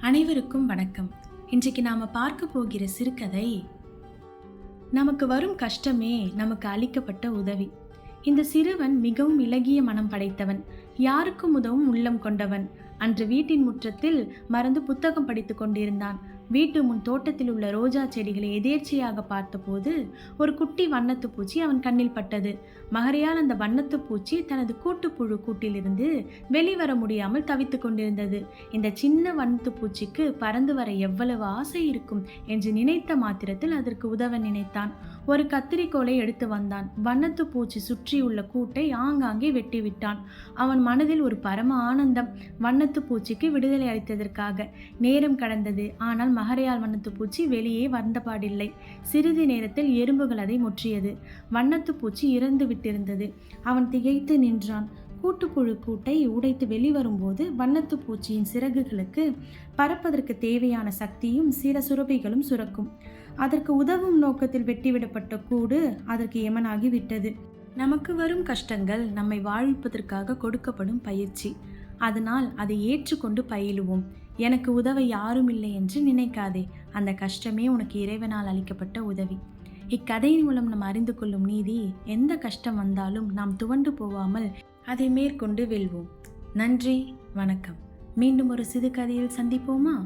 அனைவருக்கும் வணக்கம். இன்றைக்கு நாம பார்க்க போகிற சிறுகதை நமக்கு வரும் கஷ்டமே நமக்கு அளிக்கப்பட்ட உதவி. இந்த சிறுவன் மிகவும் இலகிய மனம் படைத்தவன் யாருக்கும் உதவும் உள்ளம் கொண்டவன். அன்று வீட்டின் முற்றத்தில் மறந்து புத்தகம் படித்துக் கொண்டிருந்தான். வீட்டு முன் தோட்டத்தில் உள்ள ரோஜா செடிகளை எதேர்ச்சியாக பார்த்தபோது ஒரு குட்டி வண்ணத்து பூச்சி அவன் கண்ணில் பட்டது. மகரையால் அந்த வண்ணத்து பூச்சி தனது கூட்டுப்புழு கூட்டிலிருந்து வெளிவர முடியாமல் தவித்துக் கொண்டிருந்தது. இந்த சின்ன வண்ணத்து பூச்சிக்கு பறந்து வர எவ்வளவு ஆசை இருக்கும் என்று நினைத்த மாத்திரத்தில் அதற்கு உதவ நினைத்தான். ஒரு கத்திரிக்கோலை எடுத்து வந்தான். வண்ணத்து பூச்சி சுற்றியுள்ள கூட்டை ஆங்காங்கே வெட்டி விட்டான் அவன் மனதில் ஒரு பரம ஆனந்தம் வண்ணத்து பூச்சிக்கு விடுதலை அளித்ததற்காக. நேரம் கடந்தது. ஆனால் மகரையால் வண்ணத்து பூச்சி வெளியே வந்தபாடில்லை. சிறிது நேரத்தில் எறும்புகள் அதை முற்றியது. வண்ணத்து பூச்சி இறந்து விட்டிருந்தது. அவன் திகைத்து நின்றான். கூட்டுப்புழு கூட்டை உடைத்து வெளிவரும்போது வண்ணத்து பூச்சியின் சிறகுகளுக்கு பறப்பதற்கு தேவையான சக்தியும் சில சுரபிகளும் சுரக்கும். அதற்கு உதவும் நோக்கத்தில் வெட்டிவிடப்பட்ட கூடு அதற்கு எமனாகி விட்டது நமக்கு வரும் கஷ்டங்கள் நம்மை வாழ்விப்பதற்காக கொடுக்கப்படும் பயிற்சி. அதனால் அதை ஏற்றுக்கொண்டு பயிலுவோம். எனக்கு உதவ யாரும் இல்லை என்று நினைக்காதே. அந்த கஷ்டமே உனக்கு இறைவனால் அளிக்கப்பட்ட உதவி. இக்கதையின் மூலம் நாம் அறிந்து கொள்ளும் நீதி எந்த கஷ்டம் வந்தாலும் நாம் துவண்டு போகாமல் அதை மேற்கொண்டு வெல்வோம். நன்றி வணக்கம். மீண்டும் ஒரு சிறு கதையில் சந்திப்போமா?